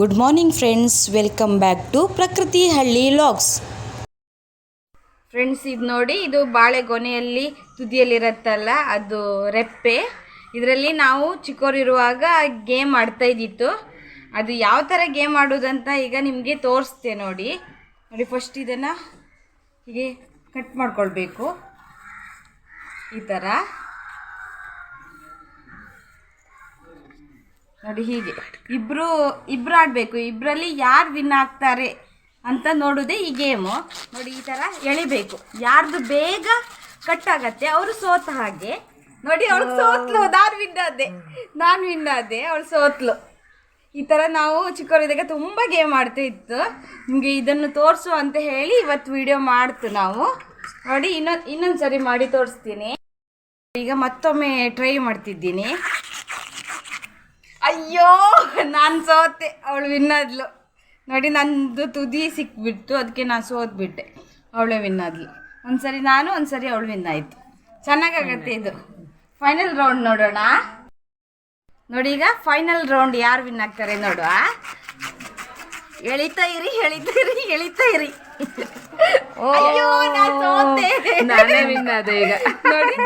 Good morning friends welcome back to Prakruti Halli logs friends ಇದು ನೋಡಿ, ಇದು ಬಾಳೆಗೊನೆಯಲ್ಲಿ ತುದಿಯಲ್ಲಿರತ್ತಲ್ಲ, ಅದು ರೆಪ್ಪೆ. ಇದರಲ್ಲಿ ನಾವು ಚಿಕ್ಕವರಿರುವಾಗ ಗೇಮ್ ಆಡ್ತಾ ಇದ್ದಿತ್ತು. ಅದು ಯಾವ ಥರ ಗೇಮ್ ಆಡೋದಂತ ಈಗ ನಿಮಗೆ ತೋರಿಸ್ತೆ ನೋಡಿ. ನೋಡಿ ಫಸ್ಟ್ ಇದನ್ನು ಹೀಗೆ ಕಟ್ ಮಾಡ್ಕೊಳ್ಬೇಕು. ಈ ಥರ ನೋಡಿ ಹೀಗೆ. ಇಬ್ರು ಇಬ್ಬರು ಆಡಬೇಕು. ಇಬ್ಬರಲ್ಲಿ ಯಾರು ವಿನ್ ಆಗ್ತಾರೆ ಅಂತ ನೋಡೋದೇ ಈ ಗೇಮು ನೋಡಿ ಈ ಥರ ಎಳಿಬೇಕು. ಯಾರ್ದು ಬೇಗ ಕಟ್ ಆಗತ್ತೆ ಅವರು ಸೋತ ಹಾಗೆ. ನೋಡಿ ಅವಳು ಸೋತ್ಲು ನಾನು ವಿನ್ ಆದೆ. ನಾನು ವಿನ್ ಆದೆ ಅವಳು ಸೋತ್ಲು. ಈ ಥರ ನಾವು ಚಿಕ್ಕವರಿದ್ದಾಗ ತುಂಬ ಗೇಮ್ ಆಡ್ತಾ ಇತ್ತು. ನಿಮಗೆ ಇದನ್ನು ತೋರಿಸು ಅಂತ ಹೇಳಿ ಇವತ್ತು ವಿಡಿಯೋ ಮಾಡ್ತು ನಾವು. ನೋಡಿ ಇನ್ನೊಂದು ಇನ್ನೊಂದು ಸರಿ ಮಾಡಿ ತೋರಿಸ್ತೀನಿ. ಈಗ ಮತ್ತೊಮ್ಮೆ ಟ್ರೈ ಮಾಡ್ತಿದ್ದೀನಿ. ಅಯ್ಯೋ ನಾನು ಸೋತೆ. ಅವಳು ವಿನ್ನಾದ್ಲು. ನೋಡಿ ನಂದು ತುದಿ ಸಿಕ್ಬಿಟ್ಟು ಅದಕ್ಕೆ ನಾನು ಸೋತ್ಬಿಟ್ಟೆ. ಅವಳೇ ವಿನ್ನಾದ್ಲು. ಒಂದ್ಸರಿ ನಾನು ಒಂದ್ಸರಿ ಅವಳು ವಿನ್ ಆಯ್ತು. ಚೆನ್ನಾಗಾಗತ್ತೆ ಇದು. ಫೈನಲ್ ರೌಂಡ್ ನೋಡೋಣ. ನೋಡಿ ಈಗ ಫೈನಲ್ ರೌಂಡ್ ಯಾರು ವಿನ್ ಆಗ್ತಾರೆ ನೋಡುವ ಎಳಿತಾ ಇರಿ ಎಳಿತಾ ಇರಿ ಎಳಿತಾ ಇರಿ. ಅಯ್ಯೋ ನಾನ್ ಸೋತೆ. ನಾನೇ ವಿನ್ ಆದೆ ಈಗ. ನೋಡಿ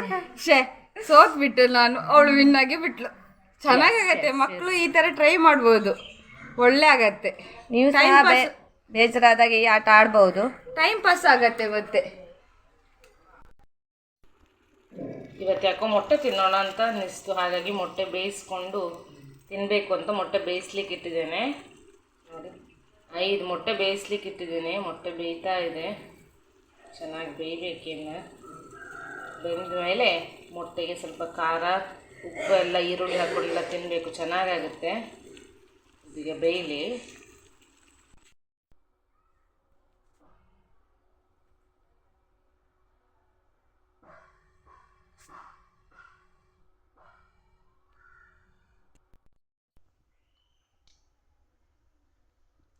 ಶೇ ಸೋತ್ಬಿಟ್ಟು ನಾನು. ಅವಳು ವಿನ್ ಆಗಿ ಬಿಟ್ಲು. ಚೆನ್ನಾಗಾಗತ್ತೆ ಮಕ್ಕಳು ಈ ತರ ಟ್ರೈ ಮಾಡ್ಬೋದು. ಒಳ್ಳೆ ಆಗತ್ತೆ. ನೀವು ಸಹ ಬೇ- ಬೇಜಾರಾದಾಗ ಈ ಆಟ ಆಡ್ಬಹುದು ಟೈಮ್ ಪಾಸ್ ಆಗತ್ತೆ ಮತ್ತೆ. ಇವತ್ತು ಯಾಕೋ ಮೊಟ್ಟೆ ತಿನ್ನೋಣ ಅಂತ ಅನ್ನಿಸ್ತು. ಹಾಗಾಗಿ ಮೊಟ್ಟೆ ಬೇಯಿಸ್ಕೊಂಡು ತಿನ್ನಬೇಕು ಅಂತ ಮೊಟ್ಟೆ ಬೇಯಿಸ್ಲಿಕ್ಕೆ ಇಟ್ಟಿದ್ದೇನೆ. ನೋಡಿ ಐದು ಮೊಟ್ಟೆ ಬೇಯಿಸ್ಲಿಕ್ಕೆ ಇಟ್ಟಿದ್ದೇನೆ. ಮೊಟ್ಟೆ ಬೇಯ್ತಾ ಇದೆ. ಚೆನ್ನಾಗಿ ಬೇಯಬೇಕಿನ್ನು ಬೆಂದ ಮೇಲೆ ಮೊಟ್ಟೆಗೆ ಸ್ವಲ್ಪ ಖಾರ ಉಪ್ಪು ಎಲ್ಲ ಈರುಳ್ಳಿ ತಿನ್ನಬೇಕು ತಿನ್ನಬೇಕು ಚೆನ್ನಾಗಾಗುತ್ತೆ. ಈಗ ಬೇಯಲಿ.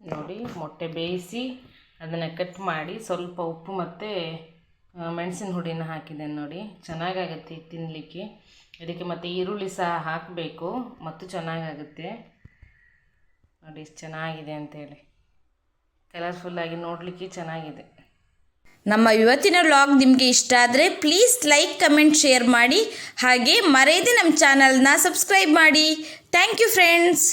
ನೋಡಿ, ಮೊಟ್ಟೆ ಬೇಯಿಸಿ ಅದನ್ನು ಕಟ್ ಮಾಡಿ ಸ್ವಲ್ಪ ಉಪ್ಪು ಮತ್ತು ಮೆಣಸಿನ ಹುಡಿನ ಹಾಕಿದ್ದೇನೆ ನೋಡಿ. ಚೆನ್ನಾಗಾಗುತ್ತೆ ತಿನ್ನಲಿಕ್ಕೆ ಇದಕ್ಕೆ ಮತ್ತು ಈರುಳ್ಳಿ ಸಹ ಹಾಕಬೇಕು. ಮತ್ತು ಚೆನ್ನಾಗಾಗುತ್ತೆ. ನೋಡಿ, ಇಷ್ಟು ಚೆನ್ನಾಗಿದೆ ಅಂತೇಳಿ. ಕಲರ್ಫುಲ್ಲಾಗಿ ನೋಡಲಿಕ್ಕೆ ಚೆನ್ನಾಗಿದೆ. ನಮ್ಮ ಇವತ್ತಿನ ವ್ಲಾಗ್ ನಿಮಗೆ ಇಷ್ಟ ಆದರೆ ಪ್ಲೀಸ್ ಲೈಕ್ ಕಮೆಂಟ್ ಶೇರ್ ಮಾಡಿ. ಹಾಗೆ ಮರೆಯದೆ ನಮ್ಮ ಚಾನಲ್ನ ಸಬ್ಸ್ಕ್ರೈಬ್ ಮಾಡಿ. Thank you friends